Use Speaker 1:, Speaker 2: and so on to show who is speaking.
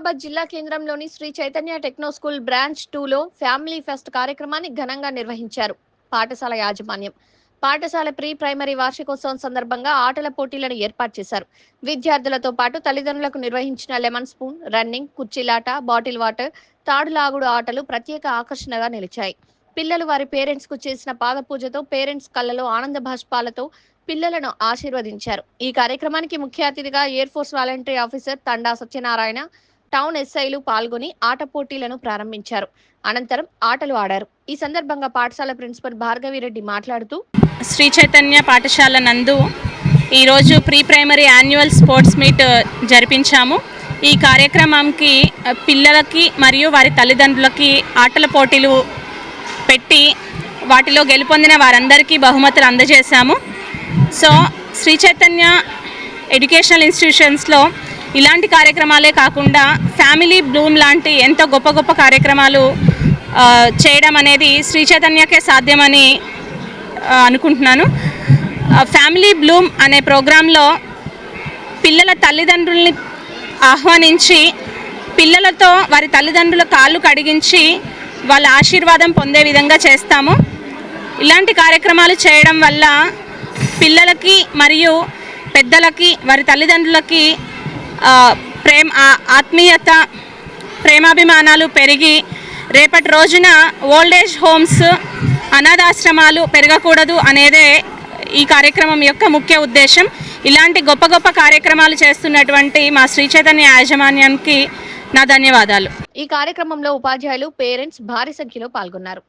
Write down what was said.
Speaker 1: మహబూబాబాద్ జిల్లా కేంద్రంలోని Sri Chaitanya techno school branch టూలో ఫ్యామిలీ ఫెస్ట్ కార్యక్రమాన్ని ఘనంగా నిర్వహించారు పాఠశాల యాజమాన్యం. పాఠశాల ప్రీ ప్రైమరీ వార్షికోత్సవం సందర్భంగా ఆటల పోటీలను ఏర్పాటు చేశారు. విద్యార్థులతో పాటు తల్లిదండ్రులకు నిర్వహించిన లెమన్ స్పూన్ రన్నింగ్ కుర్చీలాట బాటిల్ వాటర్ తాడులాగుడు ఆటలు ప్రత్యేక ఆకర్షణగా నిలిచాయి. పిల్లలు వారి పేరెంట్స్కు చేసిన పాదపూజతో పేరెంట్స్ కళ్ళలో ఆనంద భాష్పాలతో పిల్లలను ఆశీర్వదించారు. ఈ కార్యక్రమానికి ముఖ్య అతిథిగా air force voluntary officer Thanda Satyanarayana town ఎస్ఐలు పాల్గొని ఆట పోటీలను ప్రారంభించారు. అనంతరం ఆటలు ఆడారు. ఈ సందర్భంగా పాఠశాల ప్రిన్సిపల్ భార్గవిరెడ్డి మాట్లాడుతూ
Speaker 2: శ్రీ చైతన్య పాఠశాల నందు ఈరోజు pre primary annual sports meet జరిపించాము. ఈ కార్యక్రమంకి పిల్లలకి మరియు వారి తల్లిదండ్రులకి ఆటల పోటీలు పెట్టి వాటిలో గెలుపొందిన వారందరికీ బహుమతులు అందజేశాము. సో శ్రీ చైతన్య ఎడ్యుకేషనల్ ఇన్స్టిట్యూషన్స్లో ఇలాంటి కార్యక్రమాలే కాకుండా ఫ్యామిలీ బ్లూమ్ లాంటి ఎంతో గొప్ప గొప్ప కార్యక్రమాలు చేయడం అనేది శ్రీ చైతన్యకే సాధ్యమని అనుకుంటున్నాను. ఫ్యామిలీ బ్లూమ్ అనే ప్రోగ్రాంలో పిల్లల తల్లిదండ్రుల్ని ఆహ్వానించి పిల్లలతో వారి తల్లిదండ్రుల కాళ్ళు కడిగించి వాళ్ళ ఆశీర్వాదం పొందే విధంగా చేస్తాము. ఇలాంటి కార్యక్రమాలు చేయడం వల్ల పిల్లలకి మరియు పెద్దలకి వారి తల్లిదండ్రులకి ప్రేమ ఆ- ఆత్మీయత ప్రేమాభిమానాలు పెరిగి రేపటి రోజున ఓల్డ్ ఏజ్ హోమ్స్ అనాథాశ్రమాలు పెరగకూడదు అనేదే ఈ కార్యక్రమం యొక్క ముఖ్య ఉద్దేశం. ఇలాంటి గొప్ప గొప్ప కార్యక్రమాలు చేస్తున్నటువంటి మా శ్రీ చైతన్య యాజమాన్యానికి నా ధన్యవాదాలు.
Speaker 1: ఈ కార్యక్రమంలో ఉపాధ్యాయులు పేరెంట్స్ భారీ సంఖ్యలో పాల్గొన్నారు.